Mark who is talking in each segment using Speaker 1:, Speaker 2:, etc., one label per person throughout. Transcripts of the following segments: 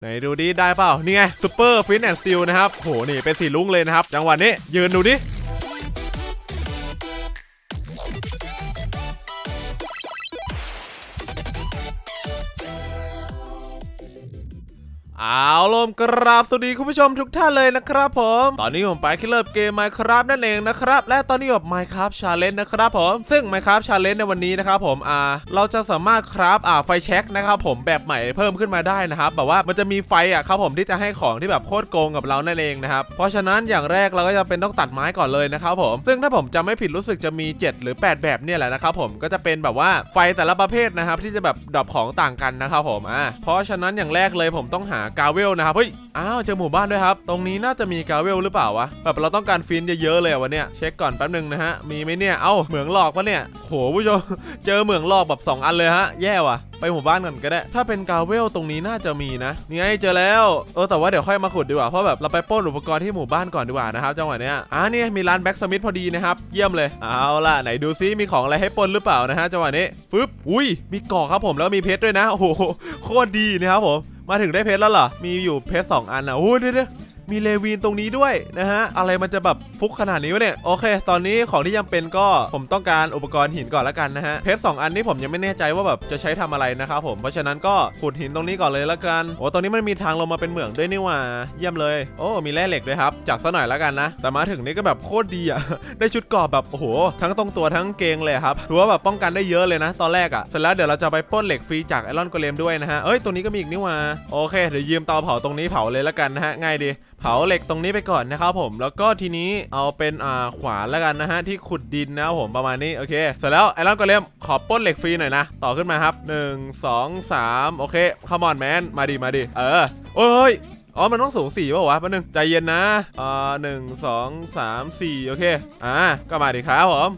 Speaker 1: ไหนดูดิได้เปล่านี่ไงซูเปอร์ฟินแอนด์สตีลนะครับโหนี่เป็นสีลุ้งเลยนะครับ จังหวะนี้ยืนดูดิ ลมกราบสวัสดีคุณผู้ชมทุกท่านเลยนะครับผม ตอนนี้ผมไปคิลเลอร์เกม Minecraft นั่นเองนะครับ และตอนนี้กับ Minecraft Challenge นะครับผม ซึ่ง Minecraft Challenge ในวันนี้นะครับผมอ่าเราจะสามารถคราฟอ่าไฟแช็กนะครับผมแบบใหม่เพิ่มขึ้นมาได้นะครับแบบว่ามันจะมีไฟอะครับผมที่จะให้ของที่แบบโคตรโกงกับเรานั่นเองนะครับเพราะฉะนั้นอย่างแรกเราก็จะเป็นต้องตัดไม้ก่อนเลยนะครับผม ซึ่งถ้าผมจำไม่ผิดรู้สึกจะมี 7 หรือ 8 แบบเนี่ยแหละนะครับผมก็จะเป็นแบบว่าไฟแต่ละประเภทนะครับที่จะแบบดรอปของต่างกันนะครับผมอ่าเพราะฉะนั้นอย่างแรกเลยผมต้องหากาเวลนะครับเฮ้ยอ้าวเจอหมู่บ้านด้วยครับ ตรงนี้น่าจะมีกาเวลหรือเปล่าวะแบบเราต้องการฟินเยอะๆเลยอะวันเนี้ยเช็คก่อนแป๊บนึงนะฮะมีไหมเนี่ยเอ้าเหมืองหลอกปะเนี่ยโหผู้ชมเจอเหมืองหลอกแบบ 2 อันเลยฮะแย่ว่ะ ไปหมู่บ้านก่อนก็ได้ ถ้าเป็นกาเวลตรงนี้น่าจะมีนะนี่ไงเจอแล้ว เออแต่ว่าเดี๋ยวค่อยมาขุดดีกว่า เพราะแบบเราไปป้นอุปกรณ์ที่หมู่บ้านก่อนดีกว่านะครับจังหวะเนี้ย อ่านี่มีร้านแบ็กสมิธพอดีนะครับ เยี่ยมเลย เอาล่ะไหนดูซิมีของอะไรให้ป้นหรือเปล่านะฮะจังหวะนี้ ฟึบ อุ้ย มีเกาะครับผมแล้วมีเพชรด้วยนะ โอ้โห โคตรดีนะครับผม มาถึงได้เพชรแล้วเหรอ มีอยู่เพชรสองอันอะโอ้ยเดี๋ย มีเลวีนตรงนี้ด้วยนะฮะ อะไรมันจะแบบฟุกขนาดนี้วะเนี่ย โอเค ตอนนี้ของที่ยังเป็นก็ผมต้องการอุปกรณ์หินก่อนละกันนะฮะ เพชรสองอันนี้ผมยังไม่แน่ใจว่าแบบจะใช้ทำอะไรนะครับผม เพราะฉะนั้นก็ขุดหินตรงนี้ก่อนเลยละกัน โอ้ตรงนี้มันมีทางลงมาเป็นเหมืองด้วยนี่หว่า เยี่ยมเลย โอ้ มีแร่เหล็กด้วยครับ จัดซะหน่อยละกันนะ แต่มาถึงนี่ก็แบบโคตรดีอะได้ชุดเกราะแบบโอ้โห ทั้งตรงตัวทั้งเกงเลยครับถือว่าแบบป้องกันได้เยอะเลยนะ ตอนแรกอะเสร็จแล้วเดี๋ยวเราจะไปปล้นเหล็กฟรีจากไอรอนโกเลมด้วยนะฮะเอ้ยตัวนี้ก็มีอีกนี่หว่าโอเคเดี๋ยวยืมเตาเผาตรงนี้เผาเลยละกันนะฮะง่ายดีเผาเหล็กตรงนี้ไปก่อนนะครับผม แล้วก็ทีนี้เอาเป็นอ่าขวานแล้วกันนะฮะที่ขุดดินนะครับผมประมาณนี้โอเค เสร็จแล้วไอรอนโกเลมขอป้นเหล็กฟรีหน่อยนะ ต่อขึ้นมาครับ 1 2 3 โอเคคามอนแมนมาดิมาดิเออโอ้ยอ๋อ มันต้องสูงสี่ป่าวะแป๊บนึง ใจเย็นนะอ่าหนึ่งสองสามสี่โอเค อ่า ก็มาดิครับผม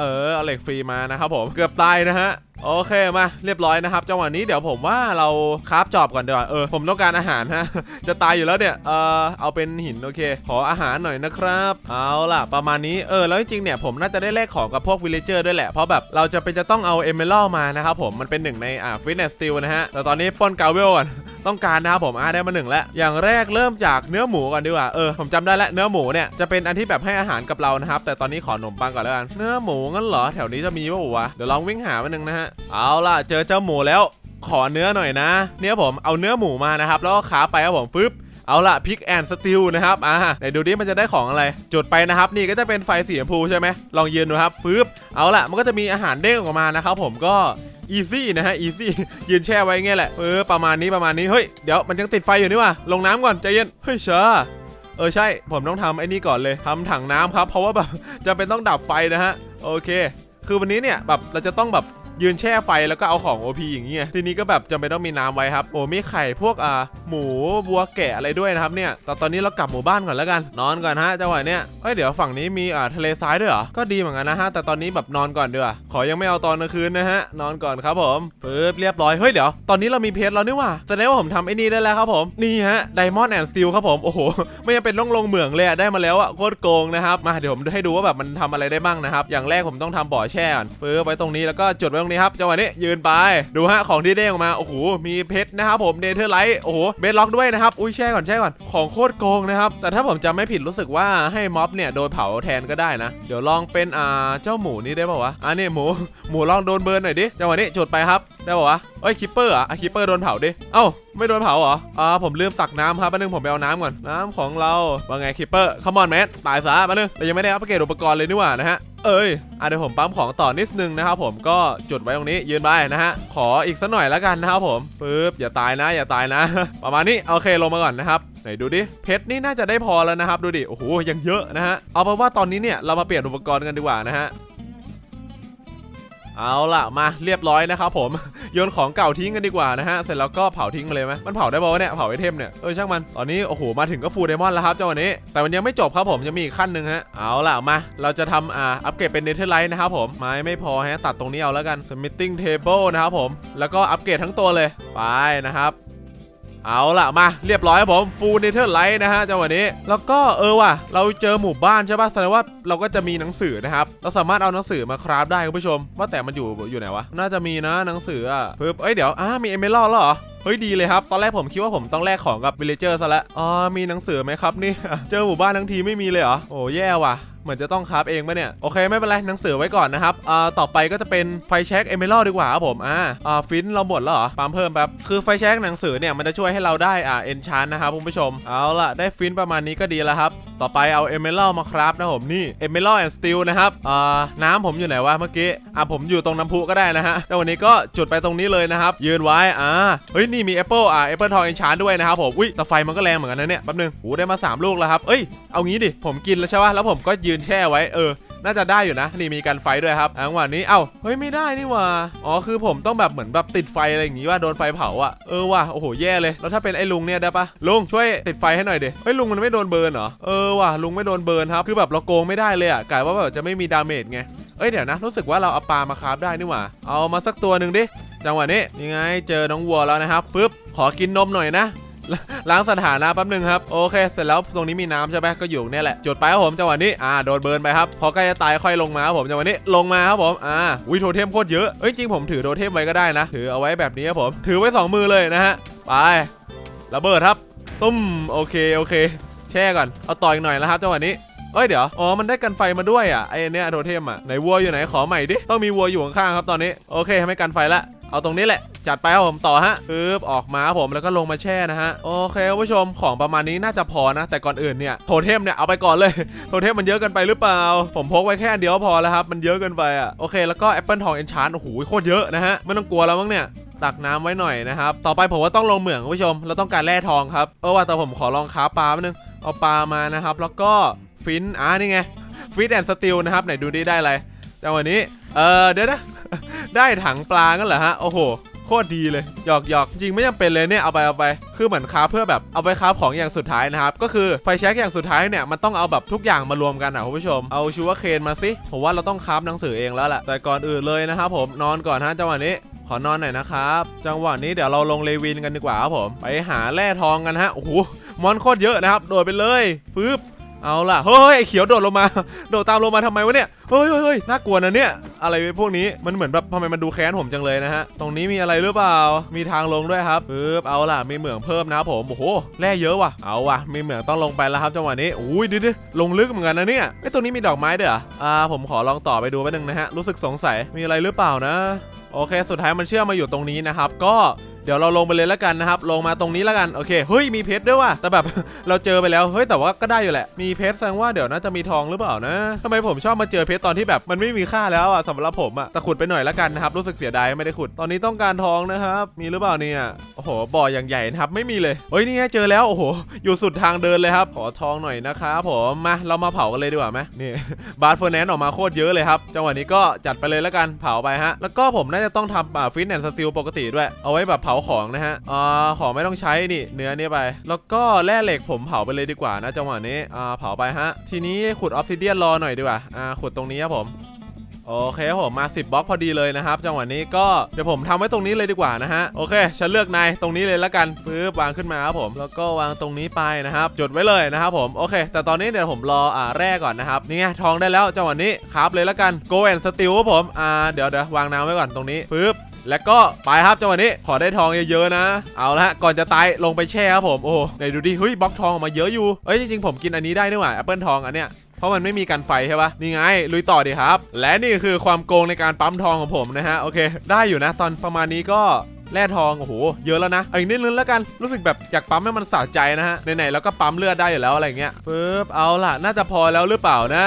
Speaker 1: เออ เอาเหล็กฟรีมานะครับผม เกือบตายนะฮะ โอเคมาเรียบร้อยนะครับจังหวะนี้เดี๋ยวผมว่าเราคราฟจอบก่อนดีกว่าเออผมต้องการอาหารฮะ จะตายอยู่แล้วเนี่ยเออเอาเป็นหินโอเค ขออาหารหน่อยนะครับ เอาล่ะ ประมาณนี้เออแล้วจริงๆเนี่ยผมน่าจะได้แลกของกับพวกวิลเลเจอร์ด้วยแหละ เพราะแบบเราจะเป็นจะต้องเอาเอเมอรัลมานะครับผมมันเป็นหนึ่งในอ่าฟิตเนสสติลนะฮะแต่ตอนนี้ปล้นกาเวลก่อน ต้องการนะครับผมอ่าได้มาหนึ่งแล้วอย่างแรกเริ่มจากเนื้อหมูก่อนดีกว่าเออผมจำได้แล้วเนื้อหมูเนี่ยจะเป็นอันที่แบบให้อาหารกับเรานะครับแต่ตอนนี้ขอขนมปังก่อนแล้วกันเนื้อหมูงั้นเหรอแถวนี้จะมีป่าววะเดี๋ยวลองวิ่งหามาหนึ่งนะฮะเอาล่ะเจอเจ้าหมูแล้วขอเนื้อหน่อยนะ เนี่ยผมเอาเนื้อหมูมานะครับ แล้วก็ขาไปครับผมปึ๊บเอาล่ะพิกแอนสติลนะครับ อ่าไหนดูดิมันจะได้ของอะไร จุดไปนะครับ นี่ก็จะเป็นไฟสีชมพูใช่ไหมลองยืนดูครับปึ๊บเอาล่ะมันก็จะมีอาหารเด้งออกมานะครับผมก็อีซี่นะฮะอีซี่ยืนแช่ไว้เงี้ยแหละเออประมาณนี้ประมาณนี้เฮ้ยเดี๋ยวมันยังติดไฟอยู่นี่ว่ะลงน้ำก่อนใจเย็นเฮ้ยเชาเออใช่ ผมต้องทำไอ้นี่ก่อนเลยทำถังน้ำครับ เพราะว่าแบบจะเป็นต้องดับไฟนะฮะโอเค คือวันนี้เนี่ยแบบเราจะต้องแบบ ยืนแช่ไฟแล้วก็เอาของ OP อย่างเงี้ยทีนี้ก็แบบจำเป็นต้องมีน้ำไว้ครับโอ้มีไข่พวกอ่าหมูบัวแกะอะไรด้วยนะครับเนี่ยแต่ตอนนี้เรากลับหมู่บ้านก่อนแล้วกัน นอนก่อนฮะจังหวะเนี้ยเฮ้ยเดี๋ยวฝั่งนี้มีอ่าทะเลทรายด้วยเหรอก็ดีเหมือนกันนะฮะแต่ตอนนี้แบบนอนก่อนดีกว่าขอยังไม่เอาตอนกลางคืนนะฮะนอนก่อนครับผมปึ๊บเรียบร้อยเฮ้ยเดี๋ยวตอนนี้เรามีเพชรแล้วนี่ว่าแสดงว่าผมทำไอ้นี่ได้แล้วครับผมนี่ฮะ Diamond and Steel ครับผมโอ้โหไม่ยังเป็นต้องลงเหมืองเลยอะได้มาแล้วอะโคตรโกงนะครับมาเดี๋ยวผมให้ดูว่าแบบมันทำอะไรได้บ้างนะครับอย่างแรกผมต้องทำบ่อแช่ก่อนปึ๊บไว้ตรงนี้แล้วก็จุดไว้ตรงนี้ครับจังหวะนี้ยืนไปดูฮะของที่เด้งออกมาโอ้โหมีเพชรนะครับผมเนเธอร์ไลท์โอ้โหเบสล็อกด้วยนะครับอุ้ยแช่ก่อนแช่ก่อนของโคตรโกงนะครับแต่ถ้าผมจำไม่ผิดรู้สึกว่าให้ม็อบเนี่ยโดนเผาแทนก็ได้นะ เดี๋ยวลองเป็นอ่าเจ้าหมูนี่ได้ป่าวะอ่านี่หมูหมูลองโดนเบิร์นหน่อยดิจังหวะนี้จุดไปครับได้ป่าวะเอ้ยคิปเปอร์อะคิปเปอร์โดนเผาดิ เอ้าไม่โดนเผาเหรอ อ่าผมลืมตักน้ำครับแป๊บนึงผมไปเอาน้ำก่อน น้ำของเรา ว่าไงคิปเปอร์คัมอนแมนตายซะแป๊บนึงเรายังไม่ได้อัปเกรดอุปกรณ์เลยนี่หว่านะฮะ เอ้ยอะเดี๋ยวผมปั๊มของต่อนิดนึงนะครับผมก็จุดไว้ตรงนี้ยืนไปนะฮะ ขออีกสักหน่อยแล้วกันนะครับผมปึ๊บอย่าตายนะ อย่าตายนะ ประมาณนี้โอเคลงมาก่อนนะครับไหนดูดิเพชรนี่น่าจะได้พอแล้วนะครับดูดิโอ้โหยังเยอะนะฮะเอาเป็นว่าตอนนี้เนี่ยเรามาเปลี่ยนอุปกรณ์กันดีกว่านะฮะ เอาล่ะมาเรียบร้อยนะครับผม โยนของเก่าทิ้งกันดีกว่านะฮะ เสร็จแล้วก็เผาทิ้งมาเลยไหมมันเผาได้ป่าวเนี่ย เผาไอเทมเนี่ย เออช่างมัน ตอนนี้โอ้โหมาถึงก็ฟูลไดมอนด์แล้วครับเจ้าวันนี้ แต่มันยังไม่จบครับผมยังมีอีกขั้นหนึ่งฮะ เอาล่ะมา เราจะทำอ่าอัปเกรดเป็นเนเธอร์ไลท์นะครับผม ไม้ไม่พอฮะตัดตรงนี้เอาแล้วกันสมิทติ้งเทเบิลนะครับผม แล้วก็อัปเกรดทั้งตัวเลย ไปนะครับ เอาล่ะมาเรียบร้อยครับผมฟูลเนเธอร์ไลท์นะฮะจังหวะนี้ แล้วก็เออว่ะ เราเจอหมู่บ้านใช่ป่ะแสดงว่าเราก็จะมีหนังสือนะครับ เราสามารถเอาหนังสือมาคราฟได้คุณผู้ชม ว่าแต่มันอยู่อยู่ไหนวะ น่าจะมีนะหนังสืออะปึ๊บเอ้ยเดี๋ยวอ่ามีเอเมรัลแล้วเหรอเฮ้ยดีเลยครับ ตอนแรกผมคิดว่าผมต้องแลกของกับวิลเลเจอร์ซะแล้วอ๋อมีหนังสือไหมครับนี่ เจอหมู่บ้านทั้งทีไม่มีเลยเหรอ โอ้แย่ว่ะ เหมือนจะต้องคราฟเองปะเนี่ย โอเคไม่เป็นไรหนังสือไว้ก่อนนะครับอ่าต่อไปก็จะเป็นไฟแช็กเอเมอรัลดีกว่าครับผมอ่าอ่าฟินเราหมดแล้วเหรอปั๊มเพิ่มแป๊บคือไฟแช็กหนังสือเนี่ยมันจะช่วยให้เราได้อ่าเอนชานนะครับคุณผู้ชมเอาล่ะได้ฟินประมาณนี้ก็ดีแล้วครับต่อไปเอาเอเมอรัลมาคราฟนะผมนี่เอเมอรัลแอนด์สตีลนะครับอ่าน้ำผมอยู่ไหนวะเมื่อกี้อะผมอยู่ตรงน้ำพุก็ได้นะฮะแต่วันนี้ก็จุดไปตรงนี้เลยนะครับยืนไว้อ่าเฮ้ยนี่มีแอปเปิลอ่าแอปเปิลทองเอนชานด้วยนะครับผมอุ้ยแต่ไฟมันก็แรงเหมือนกันนะเนี่ยแป๊บนึงโอ้ได้มาสามลูกแล้วครับเอ้ยเอางี้ดิผมกินแล้วใช่ปะแล้วผมก็ยืนแช่ไว้เออ น่าจะได้อยู่นะ นี่มีการไฟด้วยครับจังหวะนี้เอ้าเฮ้ยไม่ได้นี่หว่าอ๋อคือผมต้องแบบเหมือนแบบติดไฟอะไรอย่างงี้ว่าโดนไฟเผาอะเออว่ะโอ้โหแย่เลยแล้วถ้าเป็นไอ้ลุงเนี่ยได้ปะลุงช่วยติดไฟให้หน่อยเดิเฮ้ยลุงมันไม่โดนเบิร์นเหรอเออว่ะลุงไม่โดนเบิร์นครับคือแบบเราโกงไม่ได้เลยอะกลายว่าแบบจะไม่มีดาเมจไงเอ้ยเดี๋ยวนะรู้สึกว่าเราเอาปลามาคราฟได้นี่หว่าเอามาสักตัวหนึ่งดิจังหวะนี้ยังไงเจอน้องวัวแล้วนะครับปึ๊บขอกินนมหน่อยนะ ล้างสถานะแป๊บหนึงครับโอเค เสร็จแล้วตรงนี้มีน้ำใช่ไหมก็อยู่เนี่ยแหละจุดไปครับผมจังหวะนี้อ่าโดนเบิร์นไปครับพอใกล้จะตายค่อยลงมาครับผมจังหวะนี้ลงมาครับผมอ่าวิโทเทมโคตรเยอะเอ้ยจริงผมถือโทเทมไว้ก็ได้นะถือเอาไว้แบบนี้ครับผมถือไว้สองมือเลยนะฮะไประเบิดครับ ตุ้มโอเคโอเค แช่ก่อนเอาต่ออีกหน่อยแล้วครับจังหวะนี้เอ้ยเดี๋ยว อ๋อ มันได้กันไฟมาด้วยอะไอเนี้ยโทเทมอะไหนวัวอยู่ไหนขอใหม่ดิ ต้องมีวัวอยู่ข้างๆครับตอนนี้ โอเคทำให้กันไฟละ เอาตรงนี้แหละ จัดไปครับผมต่อฮะปึ๊บออกมาครับผมแล้วก็ลงมาแช่นะฮะโอเคคุณผู้ชมของประมาณนี้น่าจะพอนะ แต่ก่อนอื่นเนี่ยโทเทมเนี่ยเอาไปก่อนเลยโทเทมมันเยอะเกินไปหรือเปล่า ผมพกไว้แค่อันเดียวพอแล้วครับมันเยอะเกินไปอะโอเคแล้วก็แอปเปิลทองเอนชานโอ้โหโคตรเยอะนะฮะไม่ต้องกลัวแล้วมั้งเนี่ยตักน้ำไว้หน่อยนะครับ ต่อไปผมว่าต้องลงเหมืองคุณผู้ชม เราต้องการแร่ทองครับ เออว่าแต่ผมขอลองค้าปลาแป๊บนึงเอาปลามานะครับ แล้วก็ฟินอ่านี่ไงฟิตแอนด์สติลนะครับ ไหนดูดิได้อะไรจังหวะนี้ เออเดี๋ยวนะ ได้ถังปลากันเหรอฮะ โอ้โห โคตรดีเลย หยอกหยอกจริงไม่จำเป็นเลยเนี่ย เอาไปเอาไป คือเหมือนค้าเพื่อแบบเอาไปค้าของอย่างสุดท้ายนะครับ ก็คือไฟแช็กอย่างสุดท้ายเนี่ย มันต้องเอาแบบทุกอย่างมารวมกันอะคุณผู้ชม เอาชูวเคนมาสิ ผมว่าเราต้องค้าหนังสือเองแล้วแหละ แต่ก่อนอื่นเลยนะครับผม นอนก่อนฮะจังหวะนี้ขอนอนหน่อยนะครับ จังหวะนี้เดี๋ยวเราลงเลวินกันดีกว่าครับผม ไปหาแร่ทองกันฮะ โอ้โห มอนโคตรเยอะนะครับ โดดไปเลยฟืบ เอาล่ะเฮ้ยไอ้เขียวโดดลงมาโดดตามลงมาทำไมวะเนี่ยเฮ้ยเฮ้ยเฮ้ยน่ากลัวนะเนี่ยอะไรพวกนี้มันเหมือนแบบทำไมมันดูแค้นผมจังเลยนะฮะตรงนี้มีอะไรหรือเปล่ามีทางลงด้วยครับปึ๊บเอาล่ะมีเหมืองเพิ่มนะครับผมโอ้โหแร่เยอะว่ะเอาว่ะมีเหมืองต้องลงไปแล้วครับจังหวะนี้อุ้ยดิดิลงลึกเหมือนกันนะเนี่ยไอตรงนี้มีดอกไม้ด้วยเหรออ่าผมขอลองต่อไปดูแป๊บนึงนะฮะรู้สึกสงสัยมีอะไรหรือเปล่านะ โอเค สุดท้ายมันเชื่อมมาอยู่ตรงนี้นะครับก็ เดี๋ยวเราลงไปเลยแล้วกันนะครับ ลงมาตรงนี้แล้วกัน โอเค เฮ้ย มีเพชรด้วยว่ะ แต่แบบ เราเจอไปแล้ว เฮ้ย แต่ว่าก็ได้อยู่แหละ มีเพชรแสดงว่าเดี๋ยวน่าจะมีทองหรือเปล่านะทำไมผมชอบมาเจอเพชรตอนที่แบบมันไม่มีค่าแล้วอะสำหรับผมอะ แต่ขุดไปหน่อยแล้วกันนะครับ รู้สึกเสียดายไม่ได้ขุด ตอนนี้ต้องการทองนะครับ มีหรือเปล่าเนี่ย โอ้โห บ่ออย่างใหญ่นะครับ ไม่มีเลย เฮ้ย นี่ไงเจอแล้ว โอ้โห อยู่สุดทางเดินเลยครับ ขอทองหน่อยนะครับผม มา เรามาเผากันเลยดีกว่าไหมนี่ บาร์เฟอร์แนนออกมาโคตรเยอะเลยครับ จังหวะนี้ก็จัดไปเลยแล้วกัน เผาไปฮะ แล้วก็ผมน่าจะต้องทำฟินแอนด์สติลปกติด้วย เอาไว้แบบเผาาของนะฮะอ่าของไม่ต้องใช้นี่เนื้อนี่ไป แล้วก็แร่เหล็กผมเผาไปเลยดีกว่านะจังหวะนี้อ่าเผาไปฮะ ทีนี้ขุดออฟซิเดียนรอหน่อยดีกว่าอ่าขุดตรงนี้ครับผมโอเคครับผมมา 10บล็อกพอดีเลยนะครับ จังหวะนี้ก็เดี๋ยวผมทำไว้ตรงนี้เลยดีกว่านะฮะ โอเค ฉันเลือกนายตรงนี้เลยแล้วกันปึ๊บวางขึ้นมาครับผม แล้วก็วางตรงนี้ไปนะครับ จดไว้เลยนะครับผม โอเค แต่ตอนนี้เดี๋ยวผมรออ่าแร่ก่อนนะครับ นี่ไงทองได้แล้วจังหวะนี้ครับเลยแล้วกัน go and steal ครับผม อ่า เดี๋ยวเดี๋ยววางน้ำไว้ก่อนตรงนี้ปึ๊บ แล้วก็ไปครับจังหวะนี้ขอได้ทองเยอะๆนะ เอาละก่อนจะตายลงไปแช่ครับผมโอ้โหไหนดูดิเฮ้ยบล็อกทองออกมาเยอะอยู่เอ้ยจริงๆผมกินอันนี้ได้ด้วยว่ะแอปเปิลทองอันเนี้ยเพราะมันไม่มีกันไฟใช่ปะนี่ไง ลุยต่อดีครับ และนี่คือความโกงในการปั๊มทองของผมนะฮะ โอเค ได้อยู่นะ ตอนประมาณนี้ก็ แร่ทองโอ้โหเยอะแล้วนะเอาอีกนิดนึงแล้วกันรู้สึกแบบอยากปั๊มให้มันสะใจนะฮะไหนๆแล้วก็ปั๊มเลือดได้อยู่แล้วอะไรเงี้ยปึ๊บเอาล่ะ น่าจะพอแล้วหรือเปล่านะ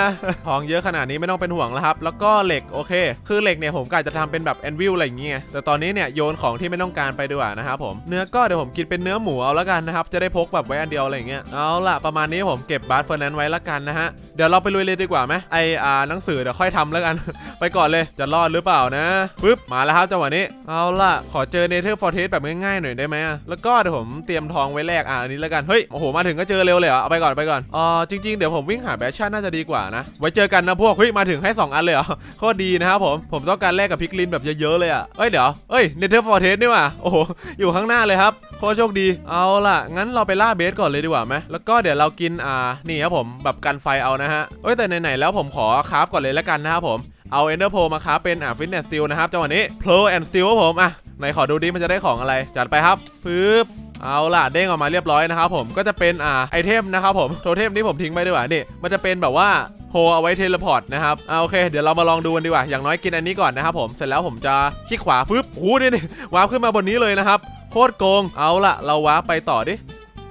Speaker 1: ทองเยอะขนาดนี้ไม่ต้องเป็นห่วงแล้วครับ แล้วก็เหล็กโอเค คือเหล็กเนี่ยผมกะจะทำเป็นแบบแอนวิลอะไรเงี้ยแต่ตอนนี้เนี่ยโยนของที่ไม่ต้องการไปดีกว่านะครับผมเนื้อก็เดี๋ยวผมกินเป็นเนื้อหมูเอาแล้วกันนะครับจะได้พกแบบไว้อันเดียวอะไรเงี้ยเอาล่ะประมาณนี้ผมเก็บบาร์เฟอร์นันไว้แล้วกันนะฮะเดี๋ยวเราไปลุยเลยดีกว่าไหมไออ่าหนังสือเดี๋ยวค่อยทำแล้วกัน ไปก่อนเลยจะรอดหรือเปล่านะปึ๊บมาแล้วครับจังหวะนี้เอาล่ะขอเจอเนเธอร์ฟอร์เทสแบบง่ายๆหน่อยได้ไหมอะแล้วก็เดี๋ยวผมเตรียมทองไว้แลกอะอันนี้แล้วกัน เฮ้ย โอ้โห มาถึงก็เจอเร็วเลยเหรอเอาไปก่อนไปก่อนอ๋อจริงๆ เดี๋ยวผมวิ่งหาแบชชั่นน่าจะดีกว่านะ ไว้เจอกันนะพวก เฮ้ย มาถึงให้สองอันเลยเหรอโคตรดีนะครับผม ผมต้องการแลกกับพิกลินแบบเยอะๆเลยอะเอ้ยเดี๋ยวเอ้ยเนเธอร์ฟอร์เทสนี่ว่ะโอ้โหอยู่ข้างหน้าเลยครับโคตรโชคดี เอาล่ะ งั้นเราไปล่าเบสก่อนเลยดีกว่าไหมแล้วก็เดี๋ยวเรากินอ่านี่ครับผมแบบกันไฟเอานะฮะเอ้ยแต่ไหนๆแล้วผมขอคราฟก่อนเลยแล้วกันนะครับผม เอาเอนเดอร์โพมาคราฟเป็นอ่าฟิตเนสสติลนะครับจังหวะนี้โพลแอนด์สติลครับผมอะไหนขอดูดิมันจะได้ของอะไร จัดไปครับปึ๊บเอาล่ะเด้งออกมาเรียบร้อยนะครับผมก็จะเป็นอ่าไอเทมนะครับผมโทเทมนี้ผมทิ้งไปดีกว่านี่มันจะเป็นแบบว่าโฮเอาไว้เทเลพอร์ตนะครับเอาโอเค เดี๋ยวเรามาลองดูกันดีกว่าอย่างน้อยกินอันนี้ก่อนนะครับผมเสร็จแล้วผมจะคลิกขวาฟึบโอ้โหนี่นี่วาร์ปขึ้นมาบนนี้เลยนะครับโคตรโกงเอาล่ะ เราวาร์ปไปต่อดิ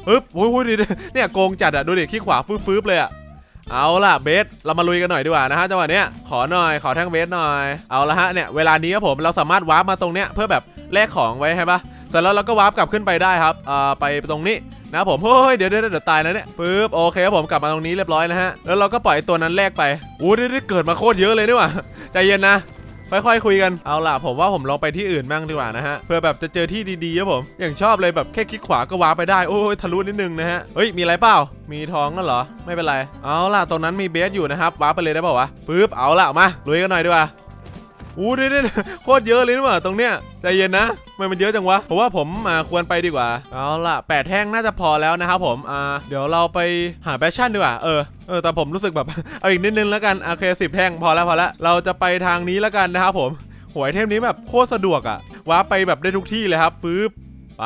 Speaker 1: ปึ๊บโอ้โหนี่เนี่ยโกงจัดอะดูดิคลิกขวาฟึบฟึบเลยอะ เอาล่ะเบสเรามาลุยกันหน่อยดีกว่านะฮะจังหวะเนี้ยขอหน่อยขอแท่งเบสหน่อยเอาละฮะเนี่ยเวลานี้ครับผมเราสามารถวาร์ปมาตรงเนี้ยเพื่อแบบแลกของไว้ใช่ปะเสร็จแล้วเราก็วาร์ปกลับขึ้นไปได้ครับอ่าไปตรงนี้นะผมเฮ้ยเดี๋ยวเดี๋ยวเดี๋ยวตายนะเนี่ยปึ๊บโอเคครับผมกลับมาตรงนี้เรียบร้อยนะฮะแล้วเราก็ปล่อยตัวนั้นแลกไปอู้ได้ได้เกิดมาโคตรเยอะเลยนี่หว่าใจเย็นนะ ค่อยๆคุยกันเอาล่ะผมว่าผมลองไปที่อื่นบ้างดีกว่านะฮะเพื่อแบบจะเจอที่ดีๆครับผม อย่างชอบเลยแบบแค่คลิกขวาก็ว้าไปได้โอ้ยทะลุนิดนึงนะฮะเฮ้ยมีอะไรเปล่ามีทองกันเหรอไม่เป็นไรเอาล่ะตรงนั้นมีเบสอยู่นะครับว้าไปเลยได้เปล่าวะปึ๊บเอาล่ะมาลุยกันหน่อยดีกว่า อู้นี่นี่โคตรเยอะเลยนี่หว่าตรงเนี้ยใจเย็นนะทำไมมันเยอะจังวะผมว่าผมอ่าควรไปดีกว่าเอาล่ะแปดแท่งน่าจะพอแล้วนะครับผมอ่าเดี๋ยวเราไปหาแพชชั่นดีกว่าเออเออแต่ผมรู้สึกแบบ เอาอีกนิดนึงแล้วกันโอเคสิบแท่งพอแล้วพอแล้วเราจะไปทางนี้แล้วกันนะครับผมหวยเทมนี้แบบโคตรสะดวกอะว้าไปแบบได้ทุกที่เลยครับฟืบไป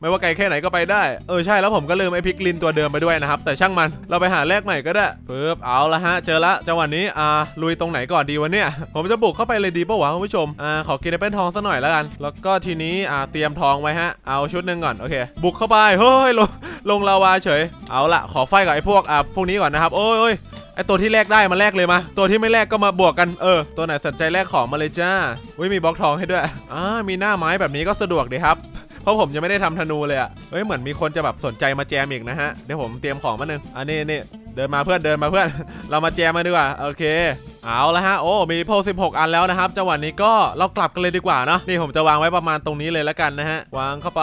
Speaker 1: ไม่ว่าไกลแค่ไหนก็ไปได้ เออใช่แล้วผมก็ลืมไอพิกลินตัวเดิมไปด้วยนะครับ แต่ช่างมันเราไปหาแลกใหม่ก็ได้ปึ๊บเอาละฮะ เจอละจังหวะนี้อ่าลุยตรงไหนก่อนดีวะเนี่ย ผมจะบุกเข้าไปเลยดีป่าวะคุณผู้ชมอ่าขอกินแอปเปิลทองซะหน่อยแล้วกัน แล้วก็ทีนี้อ่าเตรียมทองไว้ฮะเอาชุดหนึ่งก่อนโอเค บุกเข้าไปเฮ้ยลงลงลาวาเฉย เอาละขอไฟกับไอ้พวกอ่าพวกนี้ก่อนนะครับโอ้ยโอ้ยไอตัวที่แลกได้มาแลกเลยมา ตัวที่ไม่แลกก็มาบวกกัน เออ ตัวไหนสนใจแลกของมาเลยจ้าอุ้ยมีบล็อกทองให้ด้วยอ่ามีหน้าไม้แบบนี้ก็สะดวกดีครับ เพราะผมยังไม่ได้ทำธนูเลยอะเฮ้ยเหมือนมีคนจะแบบสนใจมาแจมอีกนะฮะ เดี๋ยวผมเตรียมของมาหนึ่งอันนี้นี่เดินมาเพื่อนเดินมาเพื่อน เรามาแจมมาดีกว่าโอเค เอาละฮะโอ้มีโพล16อันแล้วนะครับจังหวะนี้ก็เรากลับกันเลยดีกว่าเนาะนี่ผมจะวางไว้ประมาณตรงนี้เลยแล้วกันนะฮะวางเข้าไป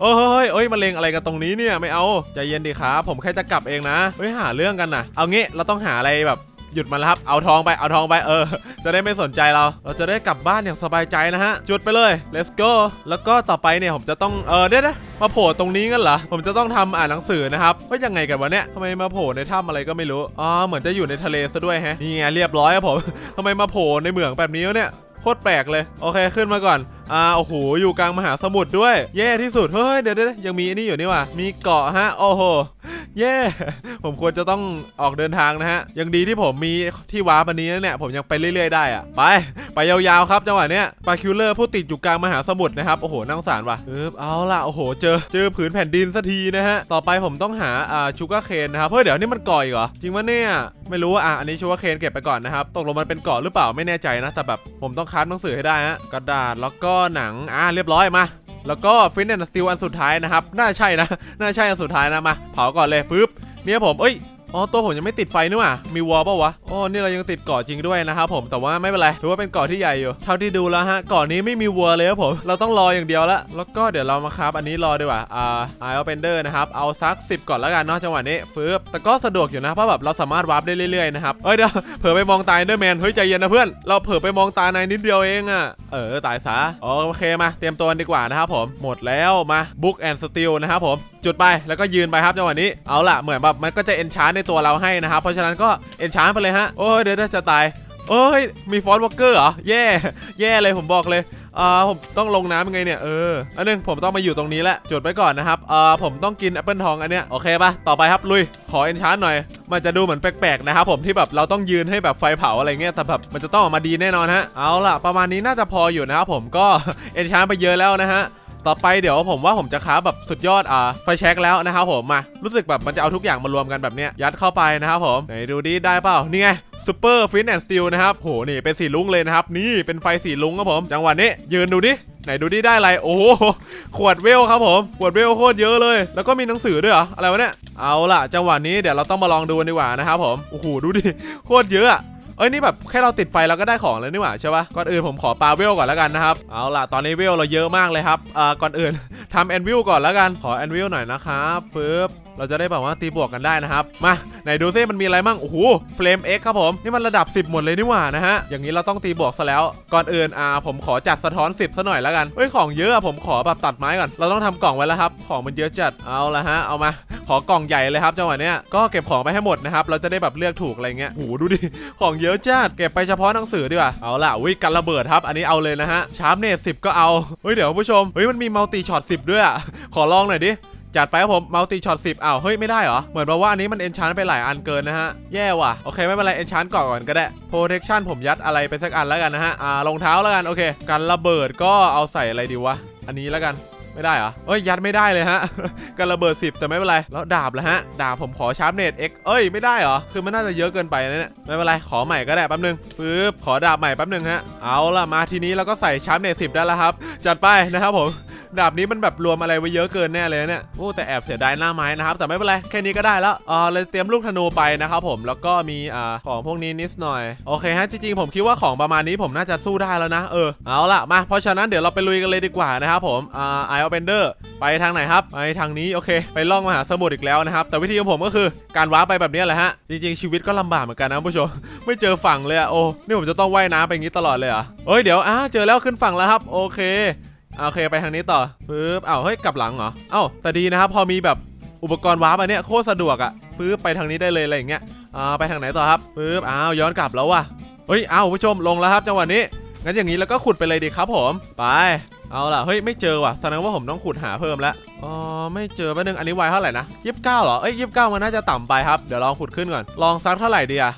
Speaker 1: โอ้ยเฮ้ยเอ้ยมาเลงอะไรกันตรงนี้เนี่ยไม่เอาใจเย็นดีครับผมแค่จะกลับเองนะเฮ้ยหาเรื่องกันนะเอางี้เราต้องหาอะไรแบบ หยุดมันแล้วครับ เอาทองไป เอาทองไป เออ จะได้ไม่สนใจเรา เราจะได้กลับบ้านอย่างสบายใจนะฮะ จุดไปเลย let's go แล้วก็ต่อไปเนี่ยผมจะต้อง เออเดี๋ยวนะมาโผล่ตรงนี้กันเหรอ ผมจะต้องทำอ่านหนังสือนะครับว่ายังไงกันวะเนี่ยทำไมมาโผล่ในถ้ำอะไรก็ไม่รู้ อ๋อ เหมือนจะอยู่ในทะเลซะด้วยแฮะ นี่ไงเรียบร้อยครับผมทำไมมาโผล่ในเหมืองแบบนี้เนี่ย โคตรแปลกเลย โอเค ขึ้นมาก่อน อ่าโอ้โหอยู่กลางมหาสมุทรด้วย แย่ที่สุดเฮ้ยเดี๋ยวเดี๋ยวยังมีอันนี้อยู่นี่ว่ะมีเกาะฮะโอ้โหแย่ผมควรจะต้องออกเดินทางนะฮะ ยังดีที่ผมมีที่วาร์ปอันนี้นะเนี่ย ผมยังไปเรื่อยๆได้อะไป ไปยาวๆครับจังหวะเนี้ยปลาคิวเลอร์ผู้ติดอยู่กลางมหาสมุทรนะครับ โอ้โหน่งสารว่ะเออเอาล่ะ โอ้โห เจอ เจอผืนแผ่นดินสักทีนะฮะ ต่อไปผมต้องหา อ่าชูการ์เคนนะครับ เฮ้ย เดี๋ยวนี่มันก่ออีกเหรอ จริงปะเนี่ย ไม่รู้ว่าอะ อันนี้ชูการ์เคนเก็บไปก่อนนะครับ ตกลงมันเป็นเกาะหรือเปล่าไม่แน่ใจนะ แต่แบบผมต้องคัดหนังสือให้ได้ฮะ กระดาษแล้วก็หนังอ่าเรียบร้อยมา แล้วก็ฟินแอนด์สตีลอันสุดท้ายนะครับ น่าใช่นะ น่าใช่อันสุดท้ายนะมา เผาก่อนเลยปึ๊บเนี่ยผมเอ้ย อ๋อตัวผมยังไม่ติดไฟนี่หว่ามีวอลป่าวะอ๋อนี่เรายังติดเกาะจริงด้วยนะครับผมแต่ว่าไม่เป็นไรถือว่าเป็นเกาะที่ใหญ่อยู่เท่าที่ดูแล้วฮะเกาะนี้ไม่มีวัวเลยครับผมเราต้องรออย่างเดียวละแล้วก็เดี๋ยวเรามาครับอันนี้รอดีกว่าอ่าไอเอาเบนเดอร์นะครับเอาสัก 10 ก่อนแล้วกันเนาะจังหวะนี้ปึ๊บแต่ก็สะดวกอยู่นะเพราะแบบเราสามารถวาร์ปได้เรื่อยๆนะครับเอ้ยเดี๋ยวเผลอไปมองตายเดอร์แมนเฮ้ยใจเย็นนะเพื่อนเราเผลอไปมองตานนิดเดียวเองอะเออตายซะโอเคมาเตรียมตัวกันดีกว่านะครับผมหมดแล้วมาบุ๊กแอนด์สตีลนะครับผม จุดไปแล้วก็ยืนไปครับจังหวะนี้เอาล่ะเหมือนแบบมันก็จะเอนชาร์ในตัวเราให้นะครับเพราะฉะนั้นก็เอนชาร์ไปเลยฮะโอ้ยเดี๋ยวจะตายโอ้ยมีฟอสวอลเกอร์เหรอแย่แย่เลยผมบอกเลยอ่าผมต้องลงน้ำยังไงเนี่ยเอออันนึงผมต้องมาอยู่ตรงนี้แหละจุดไว้ก่อนนะครับอ่าผมต้องกินแอปเปิลทองอันเนี้ยโอเคปะต่อไปครับลุยขอเอนชาร์หน่อย มันจะดูเหมือนแปลกๆนะครับผมที่แบบเราต้องยืนให้แบบไฟเผาอะไรเงี้ยแต่แบบมันจะต้องออกมาดีแน่นอนฮะเอาล่ะประมาณนี้น่าจะพออยู่นะครับผมก็เอนชาร์ไปเยอะแล้วนะฮะ ต่อไปเดี๋ยวผมว่าผมจะค้าแบบสุดยอดอ่าไฟแช็กแล้วนะครับผมมารู้สึกแบบมันจะเอาทุกอย่างมารวมกันแบบเนี้ยยัดเข้าไปนะครับผมไหนดูดิได้เปล่านี่ไงซูเปอร์ฟินแอนด์สตีลนะครับโหนี่เป็นสีลุ้งเลยนะครับ นี่เป็นไฟสีลุ้งครับผม จังหวะนี้ ยืนดูดิไหนดูดิได้อะไร โอ้โหขวดเวลครับผมขวดเวลโคตรเยอะเลย แล้วก็มีหนังสือด้วยเหรอ อะไรวะเนี่ย เอาล่ะ จังหวะนี้เดี๋ยวเราต้องมาลองดูกันดีกว่านะครับผม โอ้โห ดูดิ โคตรเยอะอะ เอ้ยนี่แบบแค่เราติดไฟเราก็ได้ของแล้วนี่หว่าใช่ปะก่อนอื่นผมขอปาเวลก่อนแล้วกันนะครับเอาล่ะตอนนี้เวลเราเยอะมากเลยครับอ่าก่อนอื่นทำแอนวิลก่อนแล้วกันขอแอนวิลหน่อยนะครับปึ๊บ เราจะได้แบบว่าตีบวกกันได้นะครับ มาไหนดูซิมันมีอะไรมั่งโอ้โหเฟลมเอ็กครับผม นี่มันระดับ 10 หมดเลยนี่หว่านะฮะ อย่างนี้เราต้องตีบวกซะแล้ว ก่อนอื่นอ่าผมขอจัดสะท้อน 10ซะหน่อยแล้วกันเฮ้ยของเยอะผมขอแบบตัดไม้ก่อน เราต้องทำกล่องไว้แล้วครับ ของมันเยอะจัด เอาละฮะ เอามา ขอกล่องใหญ่เลยครับจังหวะเนี้ย ก็เก็บของไปให้หมดนะครับ เราจะได้แบบเลือกถูกอะไรเงี้ยโหดูดิ ของเยอะจัด เก็บไปเฉพาะหนังสือดีกว่า เอาละวิกันระเบิดครับ อันนี้เอาเลยนะฮะ ชาร์ปเนตสิก็เอา เฮ้ยเดี๋ยวผู้ชม เฮ้ยมันมีมัลติช็อตสิด้วยอะ ขอลองหน่อยดิ จัดไปครับผมมัลติช็อตสิบอ้าวเฮ้ยไม่ได้เหรอ เหมือนแบบว่าอันนี้มันเอนชานไปหลายอันเกินนะฮะ แย่ว่ะ โอเคไม่เป็นไรเอนชานก่อนก่อนก็ได้ protection ผมยัดอะไรไปสักอันแล้วกันนะฮะ อ่ารองเท้าแล้วกันโอเคกันระเบิดก็เอาใส่อะไรดีวะ อันนี้แล้วกันไม่ได้เหรอเอ้ยยัดไม่ได้เลยฮะกันระเบิด 10 แต่ไม่เป็นไร แล้วดาบละฮะ ดาบผมขอชาร์ปเนต X เอ้ยไม่ได้เหรอ คือมันน่าจะเยอะเกินไปนะเนี่ยไม่เป็นไร ขอใหม่ก็ได้แป๊บนึงปึ๊บขอดาบใหม่แป๊บนึงฮะ เอาล่ะมาทีนี้เราก็ใส่ชาร์ปเนต10ได้แล้วครับ จัดไปนะครับผม ดาบนี้มันแบบรวมอะไรไว้เยอะเกินแน่เลยเนี่ยโอ้แต่แอบเสียดายหน้าไม้นะครับแต่ไม่เป็นไรแค่นี้ก็ได้แล้วเออเลยเตรียมลูกธนูไปนะครับผมแล้วก็มีอ่าของพวกนี้นิดหน่อยโอเคฮะจริงๆผมคิดว่าของประมาณนี้ผมน่าจะสู้ได้แล้วนะเออเอาล่ะมาเพราะฉะนั้นเดี๋ยวเราไปลุยกันเลยดีกว่านะครับผมอ่าไอออเบนเดอร์ไปทางไหนครับไปทางนี้โอเค ไปล่องมหาสมุทรอีกแล้วนะครับ แต่วิธีของผมก็คือการว้าไปแบบนี้แหละฮะจริงๆชีวิตก็ลำบากเหมือนกันนะผู้ชมไม่เจอฝั่งเลยอะโอ้นี่ผมจะต้องว่ายน้ำไปงี้ตลอดเลยเหรอเอ้ยเดี๋ยวอ่าเจอแล้วขึ้นฝั่งแล้วครับ โอเค โอเคไปทางนี้ต่อปึ๊บอ้าวเฮ้ยกลับหลังเหรอเอ้าแต่ดีนะครับพอมีแบบอุปกรณ์วาร์ปอันเนี้ยโคตรสะดวกอะปึ๊บไปทางนี้ได้เลยอะไรอย่างเงี้ยอ่าไปทางไหนต่อครับปึ๊บอ้าวย้อนกลับแล้วว่ะเฮ้ยอ้าวผู้ชมลงแล้วครับจังหวะนี้งั้นอย่างนี้แล้วก็ขุดไปเลยดีครับผมไปเอาล่ะเฮ้ยไม่เจอว่ะแสดงว่าผมต้องขุดหาเพิ่มแล้วอ๋อไม่เจอแป๊บนึงอันนี้วัยเท่าไหร่นะยี่สิบเก้าเหรอเอ้ยยี่สิบเก้ามันน่าจะต่ำไปครับเดี๋ยวลองขุดขึ้นก่อนลองซักเท่าไหร่ดีอะ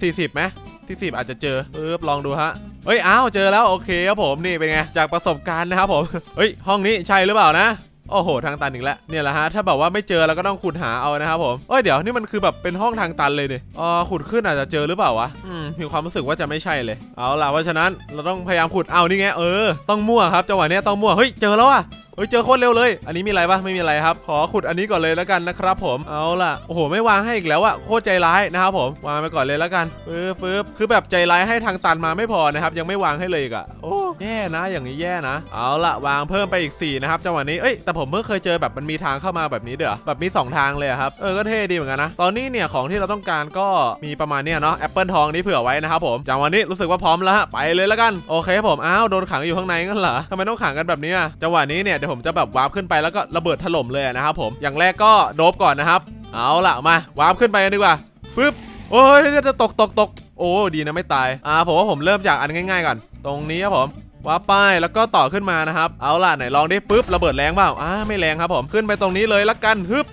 Speaker 1: สี่สิบไหมที่สิบอาจจะเจอปึ๊บลองดูฮะ เอ้ยอ้าวเจอแล้วโอเคครับผมนี่เป็นไงจากประสบการณ์นะครับผมเฮ้ยห้องนี้ใช่หรือเปล่านะโอ้โหทางตันอีกแล้วเนี่ยแหละฮะถ้าแบบว่าไม่เจอเราก็ต้องขุดหาเอานะครับผมเอ้ยเดี๋ยวนี่มันคือแบบเป็นห้องทางตันเลยเนี่ยอ๋อขุดขึ้นอาจจะเจอหรือเปล่าวะอืมมีความรู้สึกว่าจะไม่ใช่เลย เอาล่ะเพราะฉะนั้นเราต้องพยายามขุดเอานี่ไงเออต้องมั่วครับจังหวะเนี้ยต้องมั่วเฮ้ยเจอแล้วอะ ฮ้ยเจอโคตรเร็วเลย อันนี้มีอะไรปะไม่มีอะไรครับ ขอขุดอันนี้ก่อนเลยแล้วกันนะครับ ผมเอาล่ะโอ้โหไม่วางให้อีกแล้วอะโคตรใจร้ายนะครับผมวางไปก่อนเลยแล้วกันปึ๊บปึ๊บคือแบบใจร้ายให้ทางตันมาไม่พอนะครับ ยังไม่วางให้เลยอีกอะโอ้แย่นะอย่างนี้แย่นะ เอาล่ะวางเพิ่มไปอีก4นะครับจังหวะนี้เอ้ยแต่ผมเพิ่งเคยเจอแบบมันมีทางเข้ามาแบบนี้เด้อแบบมี 2 ทางเลยครับเออก็เท่ดีเหมือนกันนะตอนนี้เนี่ยของที่เราต้องการก็มีประมาณเนี้ยเนาะแอปเปิลทองนี้เผื่อไว้นะครับผมจังหวะนี้รู้สึกว่าพร้อมแล้วไปเลยแล้วกันโอเคผมอ้าวโดนขังอยู่ข้างในงั้นเหรอทำไมต้องขังกันแบบนี้อะจังหวะนี้เนี่ยเดี๋ยวผมจะแบบวาร์ปขึ้นไปแล้วก็ระเบิดถล่มเลยนะครับผมอย่างแรกก็โดบก่อนนะครับ เอาล่ะมาวาร์ปขึ้นไปกันดีกว่าปึ๊บโอ้ยจะตกตกตกโอ้ดีนะไม่ตายอ่าผมว่าผมเริ่มจากอันง่ายๆก่อน ตรงนี้ครับผมว้าร์ปป้ายแล้วก็ต่อขึ้นมานะครับ เอาล่ะไหนลองดิปึ๊บระเบิดแรงเปล่าอ่าไม่แรงครับผมขึ้นไปตรงนี้เลยละกันฮึบ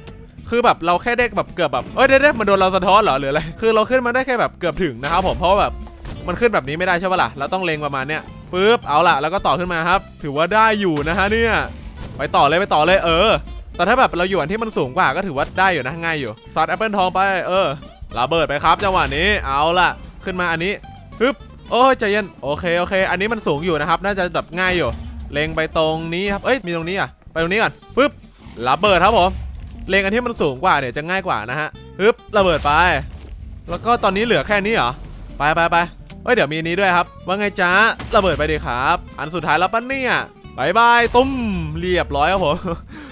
Speaker 1: คือแบบเราแค่ได้แบบเกือบแบบเอ้ยเด้ๆมันโดนเราสะท้อนเหรอหรืออะไรคือเราขึ้นมาได้แค่แบบเกือบถึงนะครับผมเพราะแบบมันขึ้นแบบนี้ไม่ได้ใช่ปะล่ะเราต้องเลงประมาณเนี้ยปึ๊บเอาล่ะแล้วก็ต่อขึ้นมาครับ ถือว่าได้อยู่นะฮะเนี่ย ไปต่อเลยไปต่อเลยเออ แต่ถ้าแบบเราอยู่อันที่มันสูงกว่าก็ถือว่าได้อยู่นะง่ายอยู่ซัดแอปเปิลทองไปเออระเบิดไปครับจังหวะนี้เอาล่ะ ขึ้นมาอันนี้ฮึบโอ้ยใจเย็นโอเคโอเค อันนี้มันสูงอยู่นะครับ น่าจะแบบง่ายอยู่ เล็งไปตรงนี้ครับเอ้ยมีตรงนี้อะไปตรงนี้ก่อนปึ๊บระเบิดครับผมเล็งอันที่มันสูงกว่าเนี่ยจะง่ายกว่านะฮะฮึบระเบิดไป แล้วก็ตอนนี้เหลือแค่นี้เหรอไปไปไปเฮ้ยเดี๋ยวมีนี้ด้วยครับ ว่าไงจ๊ะระเบิดไปดีครับ อันสุดท้ายแล้วปะเนี่ย บายบายตุ้มเรียบร้อยครับผม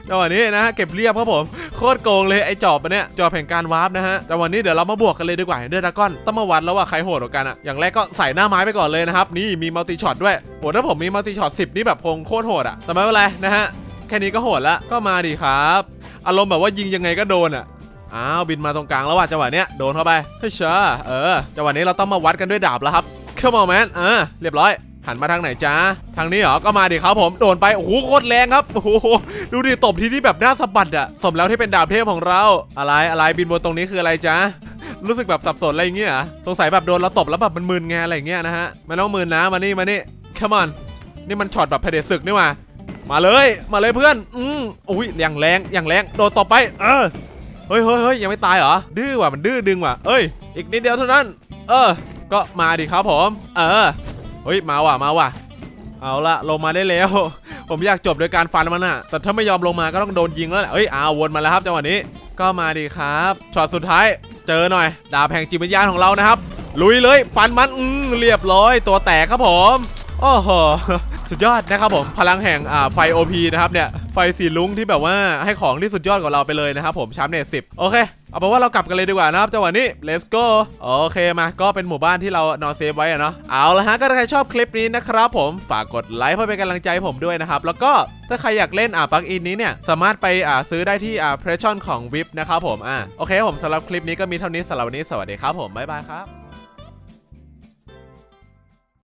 Speaker 1: จังหวะนี้นะฮะเก็บเรียบครับผมโคตรโกงเลยไอ้จอบอันเนี้ยจอบแห่งการวาร์ปนะฮะจังหวะนี้เดี๋ยวเรามาบวกกันเลยดีกว่าเดอร์ดากอนต้องมาวัดแล้วว่าใครโหดกว่ากันอะอย่างแรกก็ใส่หน้าไม้ไปก่อนเลยนะครับนี่มีมัลติช็อตด้วยโหถ้าผมมีมัลติช็อต10นี่แบบคงโคตรโหดอะแต่ไม่เป็นไรนะฮะแค่นี้ก็โหดละก็มาดิครับ อารมณ์แบบว่ายิงยังไงก็โดนอะอ้าวบินมาตรงกลางแล้วว่ะจังหวะเนี้ยโดนเข้าไปเฮ้ยเชาเออจังหวะนี้เราต้องมาวัดกันด้วยดาบแล้วครับ Come on man อ่าเรียบร้อย หันมาทางไหนจ้าทางนี้เหรอ ก็มาดิครับผมโดนไปโอ้โหโคตรแรงครับโอ้โหดูดิตบทีที่แบบหน้าสะบัดอะสมแล้วที่เป็นดาบเทพของเรา อะไรอะไรบินบนตรงนี้คืออะไรจ้ารู้สึกแบบสับสนอะไรอย่างเงี้ยสงสัยแบบโดนเราตบแล้วแบบมันมึนไงอะไรเงี้ยนะฮะไม่ต้องมึนนะมานี่มานี่ come on นี่มันช็อตแบบเผด็จศึกนี่ว่ามาเลยมาเลยเพื่อน อืมอุ้ยอย่างแรงอย่างแรงโดนตบไป เออเฮ้ยเฮ้ยเฮ้ยยังไม่ตายเหรอ ดื้อว่ะมันดื้อดึงว่ะเอ้ย อีกนิดเดียวเท่านั้น เออ ก็มาดิครับผม เออ เฮ้ยมาว่ะมาว่ะ เอาละลงมาได้แล้ว ผมอยากจบโดยการฟันมันอะแต่ถ้าไม่ยอมลงมาก็ต้องโดนยิงแล้วแหละเอ้ยอ้าววนมาแล้วครับจังหวะนี้ก็มาดีครับช็อตสุดท้ายเจอหน่อย ดาบแห่งจิตวิญญาณของเรานะครับ ลุยเลยฟันมันอืมเรียบร้อย ตัวแตกครับผมโอ้โหสุดยอดนะครับผมพลังแห่งอ่าไฟ OP นะครับเนี่ยไฟสีลุ้งที่แบบว่าให้ของที่สุดยอดกว่าเราไปเลยนะครับผมชาร์ปเนตสิบโอเค เอาเป็นว่าเรากลับกันเลยดีกว่านะครับจังหวะนี้ let's go โอเคมาก็เป็นหมู่บ้านที่เรานอนเซฟไว้อะเนาะเอาละฮะก็ถ้าใครชอบคลิปนี้นะครับผมฝากกดไลค์เพื่อเป็นกำลังใจผมด้วยนะครับ แล้วก็ถ้าใครอยากเล่นอ่าปลั๊กอินนี้เนี่ยสามารถไปอ่าซื้อได้ที่อ่าเพรสชั่นของวิปนะครับผมอ่าโอเคผมสำหรับคลิปนี้ก็มีเท่านี้สำหรับวันนี้สวัสดีครับผมบ๊ายบายครับ